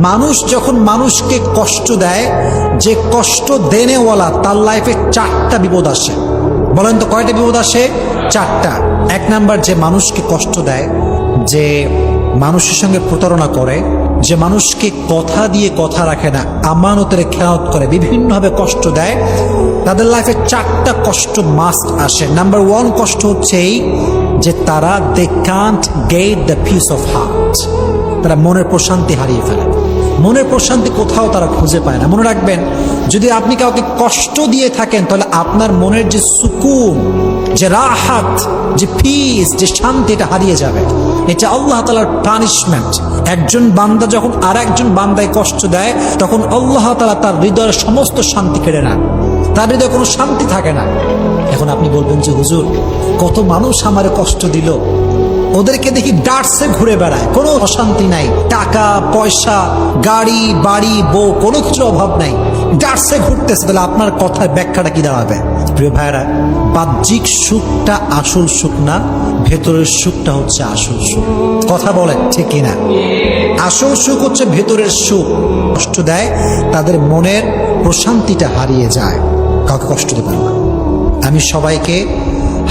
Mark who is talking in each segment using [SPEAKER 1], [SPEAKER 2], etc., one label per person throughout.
[SPEAKER 1] মানুষ যখন মানুষকে কষ্ট দেয়, যে কষ্ট দেনেওয়ালা তার লাইফে চারটা বিপদ আসে। বলেন তো কয়টা বিপদ আসে? চারটা। এক নাম্বার, যে মানুষকে কষ্ট দেয়, যে মানুষের সঙ্গে প্রতারণা করে, যে মানুষকে কথা দিয়ে কথা রাখে না, আমানতের খেয়ালত করে, বিভিন্নভাবে কষ্ট দেয়, তাদের লাইফে চারটা কষ্ট মাস্ট আসে। নাম্বার ওয়ান কষ্ট হচ্ছে এই, যে তারা they can't get the peace of heart তারা মনের প্রশান্তি হারিয়ে ফেলে। মনের প্রশান্তি কোথাও তারা খুঁজে পায় না। মনে রাখবেন, যদি আপনি কাউকে কষ্ট দিয়ে থাকেন, তাহলে আপনার মনের যে সুকুন, যে রাহাত, যে পিস যে শান্তি, এটা হারিয়ে যাবে। এটা আল্লাহ তালার পানিশমেন্ট একজন বান্দা যখন আর একজন বান্দায় কষ্ট দেয়, তখন আল্লাহ তালা তার হৃদয়ের সমস্ত শান্তি কেড়ে নেন। তার হৃদয়ে কোনো শান্তি থাকে না। এখন আপনি বলবেন যে, হুজুর, কত মানুষ আমারে কষ্ট দিল। ওদেরকে দেখি ডাটসে ঘুরে বেড়ায়। কোনো অশান্তি নাই। টাকা, পয়সা, গাড়ি, বাড়ি, বউ, কোনো কিছু অভাব নাই। ডাটসে ঘুরতেছে, তাহলে আপনার কথার ব্যাখ্যাটা কি দাঁড়াবে? প্রিয় ভাইরা বাহ্যিক সুখটা আসল সুখ না, ভেতরের সুখটা হচ্ছে আসল সুখ। কথা বলেন ঠিক না আসল সুখ হচ্ছে ভেতরের সুখ। কষ্ট দেয়, তাদের মনের প্রশান্তিটা হারিয়ে যায়। কাউকে কষ্ট দেবেন না। আমি সবাইকে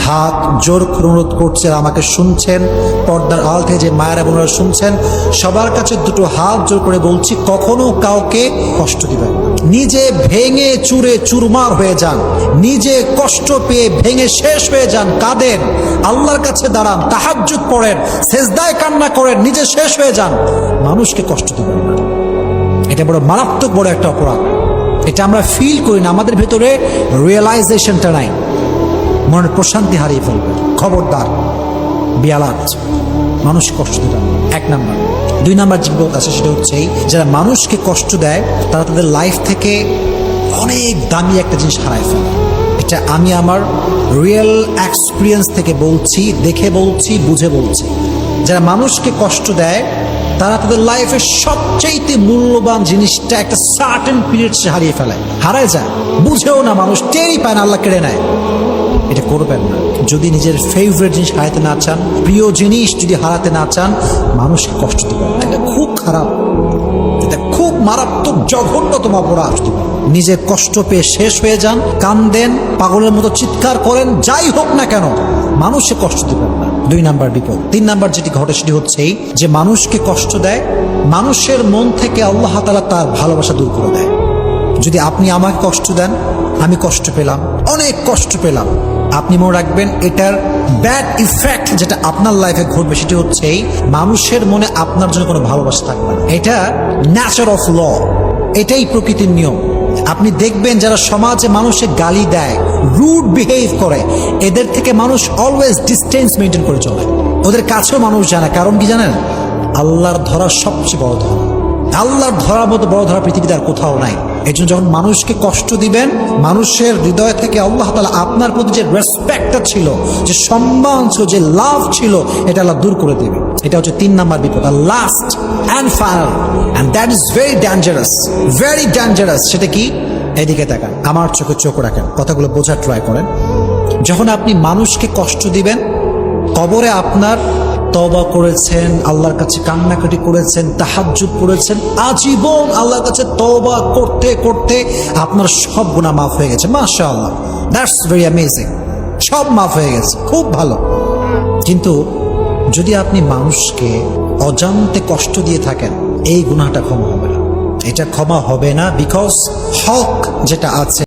[SPEAKER 1] হাত জোর অনুরোধ করছেন, আমাকে শুনছেন, পর্দার আল থেকে যে মায়েরা বোনেরা শুনছেন, সবার কাছে দুটো হাত জোর করে বলছি, কখনো কাউকে কষ্ট দিবেন নিজে ভেঙে চুরে চুরমার হয়ে যান, নিজে কষ্ট পেয়ে ভেঙে শেষ হয়ে যান, কাঁদেন, আল্লাহর কাছে দাঁড়ান, তাহাজ্জুদ পড়েন, সেজদায় কান্না করেন, নিজে শেষ হয়ে যান। মানুষকে কষ্ট দিবেন না। এটা বড় মারাত্মক বড় একটা অপরাধ। এটা আমরা ফিল করি না, আমাদের ভেতরে রিয়েলাইজেশনটা নাই। মনের প্রশান্তি হারিয়ে ফেলবে। খবরদার, বিয়ালাত, মানুষ কষ্ট দেবে এক নাম্বার। দুই নাম্বার যে আছে, সেটা হচ্ছে যারা মানুষকে কষ্ট দেয়, তারা তাদের লাইফ থেকে অনেক দামি একটা জিনিস হারায় ফেলে। এটা আমি আমার রিয়েল এক্সপিরিয়েন্স থেকে বলছি, দেখে বলছি, বুঝে বলছি। যারা মানুষকে কষ্ট দেয়, তারা তাদের লাইফের সবচাইতে মূল্যবান জিনিসটা একটা সার্টেন পিরিয়ড সে হারিয়ে ফেলে। হারায় যায়। বুঝেও না মানুষ, টেরই পায় না, আল্লাহ কেড়ে নেয়। এটা করবেন না। যদি নিজের ফেভারিট জিনিস হারাতে না চান, প্রিয় জিনিস যদি হারাতে না চান মানুষকে কষ্ট দেবেন এটা খুব খারাপ। এটা খুব মারাত্মক জঘন্যতম অপরাধ। নিজে কষ্ট পেয়ে শেষ হয়ে যান কান দেন পাগলের মতো চিৎকার করেন, যাই হোক না কেন, মানুষে কষ্ট দেবেন না। দুই নাম্বার বিপদ। তিন নাম্বার যেটি ঘটে সেটি হচ্ছে যে মানুষকে কষ্ট দেয়, মানুষের মন থেকে আল্লাহ তালা তার ভালোবাসা দূর করে দেয়। যদি আপনি আমাকে কষ্ট দেন আমি কষ্ট পেলাম, অনেক কষ্ট পেলাম। আপনি মনে রাখবেন, এটার ব্যাড ইফেক্ট যেটা আপনার লাইফে ঘটবে সেটি হচ্ছে মানুষের মনে আপনার জন্য কোনো ভালোবাসা থাকবে না। এটা ন্যাচার অফ ল এটাই প্রকৃতির নিয়ম। আপনি দেখবেন যারা সমাজে মানুষের গালি দেয় রুড বিহেভ করে, এদের থেকে মানুষ অলওয়েজ ডিস্টেন্স মেনটেন করে চলে। ওদের কাছেও মানুষ জানে কারণ কি জানেন? আল্লাহর ধরা সবচেয়ে বড় ধরা। আল্লাহর ধরার মতো বড় ধরা পৃথিবীতে আর কোথাও নাই। এই জন্য যখন মানুষকে কষ্ট দিবেন, মানুষের হৃদয় থেকে আল্লাহ তালা আপনার প্রতি যে রেসপেক্টটা ছিল, যে সম্মান ছিল, যে লাভ ছিল, এটা আল্লাহ দূর করে দেবে এটা হচ্ছে তিন নাম্বার বিপদ আর last and final and that is very dangerous very dangerous সেটা কি? এদিকে তাকান, আমার চোখে চোখ রাখেন, কথাগুলো বোঝার ট্রাই করেন। যখন আপনি মানুষকে কষ্ট দিবেন, কবরে আপনার তবা করেছেন, আল্লাহর কাছে কান্নাকাটি করেছেন, তাহাজ্জুদ করেছেন, আজীবন আল্লাহর কাছে তবা করতে করতে আপনার সব গুণা মাফ হয়ে গেছে। মাশা আল্লাহ দ্যাটস ভেরি অ্যামেজিং সব মাফ হয়ে গেছে, খুব ভালো। কিন্তু যদি আপনি মানুষকে অজান্তে কষ্ট দিয়ে থাকেন, এই গুণাটা ক্ষমা হবে না। এটা ক্ষমা হবে না বিকজ হক যেটা আছে